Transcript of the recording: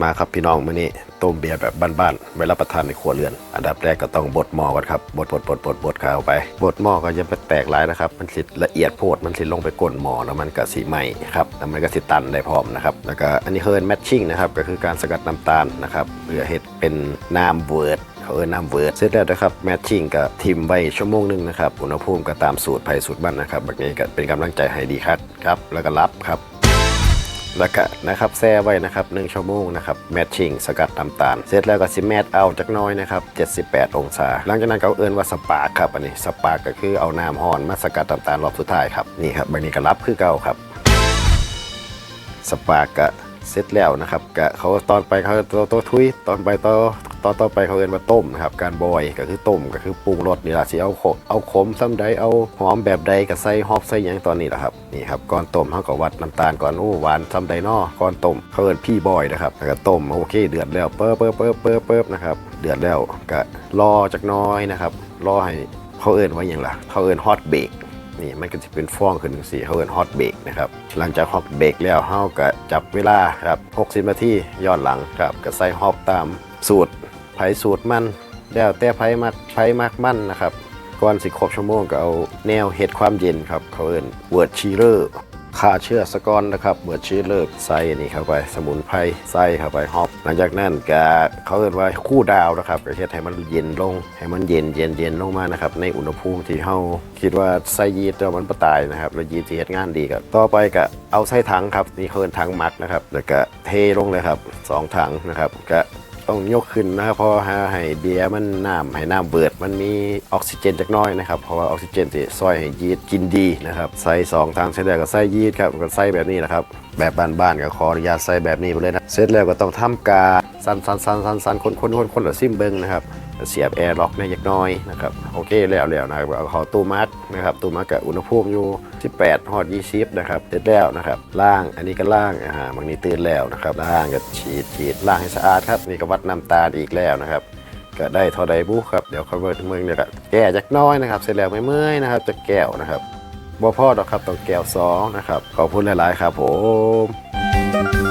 มาครับพี่น้องมื้อนี้ต้มเบียร์แบบบ้านๆไว้รับประทานในครัวเรือน อันดับแรกก็ต้องบดหม้อก่อนครับบดบดบดบดบดข้าวไปบดหม้อก็จะไปแตกหลายนะครับ มันสิละเอียดโพดมันสิลงไปก้นหม้อแล้วมันก็สีไหมครับแล้วมันก็สิตันได้พร้อมนะครับแล้วก็อันนี้เฮิร์นแมทชิ่งนะครับก็คือการสกัดน้ำตาลนะครับเพื่อเฮ็ดเป็นน้ำเวิร์ดเขาเอิ้นน้ำเวิร์ดเสร็จแล้วนะครับแมทชิ่งกับทิมไว้ชั่วโมงหนึงนะครับอุณหภูมิก็ตามสูตรไผ่สูตรบ้านนะครับแบบนี้ก็เป็นกำลังใจให้ดีครับครับแล้วก็รับครับ แล้วก็นะครับแช่ไว้นะครับหนึ่งชั่วโมงนะครับแมทชิ่งสกัดน้ำตาล เสร็จแล้วก็สิแมทเอาจักน้อยนะครับ78 องศา หลังจากนั้นเขาเอิ้นว่าสปาร์ครับอันนี้สปาร์ก็คือเอาน้ำห่อนมาสกัดน้ำตาลรอบสุดท้ายครับนี่ครับใบนี้ก็รับคือเก่าครับสปาร์กก็ เสร็จแล้วนะครับกะเขาตอนไปเขาตัวตัวทุยตอนไปต่อตอนต่อไปเขาเรียนว่าต้มนะครับการบอยก็คือต้มก็คือปรุงรสนี่แหละสิเอาขเอาขมซ้ำใดเอาหอมแบบใดก็ใส่ฮอบใส่ยังตอนนี้แหละครับนี่ครับก่อนต้มเขาก็วัดน้ำตาลก่อนโอ้หวานซ้ำใดนอก่อนต้มเขาเรียนพี่บอยนะครับแล้วก็ต้มโอเคเดือดแล้วเปิบเปิบเปิบเปิบเปิบนะครับเดือดแล้วก็รอจักน้อยนะครับรอให้เขาเอินว่าอย่างล่ะเขาเอินฮอตเบก นี่มันก็จะเป็นฟองขึ้นสีเขาเอินฮอตเบรกนะครับหลังจากฮอตเบรกแล้วเขาก็จับเวลาครับ60นาทีย้อนหลังครับก็ใส่ฮอตตามสูตรไผสูตรมันแล้วแต่ไผมักไผมักมันนะครับก่อนสิครบชั่วโมงก็เอาแนวเห็ดความเย็นครับเขาเอินเวิร์ดชีเลอร์ ฆ่าเชื้อสกอนนะครับเวิร์ดชีเลอร์ใส่อันนี่เข้าไปสมุนไพรใส่เข้าไปฮอปหลังจากนั้นก็เขาเอินว่าคู่ดาวนะครับก็เฮ็ดให้มันเย็นลงให้มันเย็นเย็นเย็นลงมานะครับในอุณหภูมิที่เฮาคิดว่าใส่ยีสต์แล้วมันบ่ตายนะครับแล้วยีสต์สิเฮ็ดงานดีก็ต่อไปก็เอาใส่ถังครับนี่เขาเอินถังมักนะครับแล้วก็เทลงเลยครับสองถังนะครับก็ ต้องยกขึ้นนะครับเพราะหาให้เบียร์มันน้ำให้น้ำเบิด มันมีออกซิเจนจักน้อยนะครับเพราะว่าออกซิเจนที่ซอยให้ยีสต์กินดีนะครับใส่สองทางเสร็จแล้วก็ใส่ยีสต์ครับก็ใส่แบบนี้นะครับแบบบ้านๆก็ขออนุญาตใส่แบบนี้ไปเลยนะเสร็จแล้วก็ต้องทำการสันสันสันสันสันคนคนคนคนละซิมเบิงนะครับ เสียบแอร์ล็อกในยักหน้อยนะครับโอเคแล้วแล้วนะครับเอาเขอตู้มัดนะครับตู้มัดกับอุณหภูมิอยู่ 18ฮอด 20 นะครับเสร็จแล้วนะครับล่างอันนี้ก็ล่างอ่าบางนี้ตื่นแล้วนะครับล่างก็ฉีดฉีดล่างให้สะอาดครับนี่ก็วัดน้ำตาลอีกแล้วนะครับก็ได้ทอใดบุครับเดี๋ยวเขาเบิร์เมืองเนี่ยก็แก้จักหน้อยนะครับเสร็จแล้วไม่เมื่อยนะครับจะแก้วนะครับบ่พอดอกครับต้องแก้วสองนะครับขอบคุณหลาย ๆ ครับผม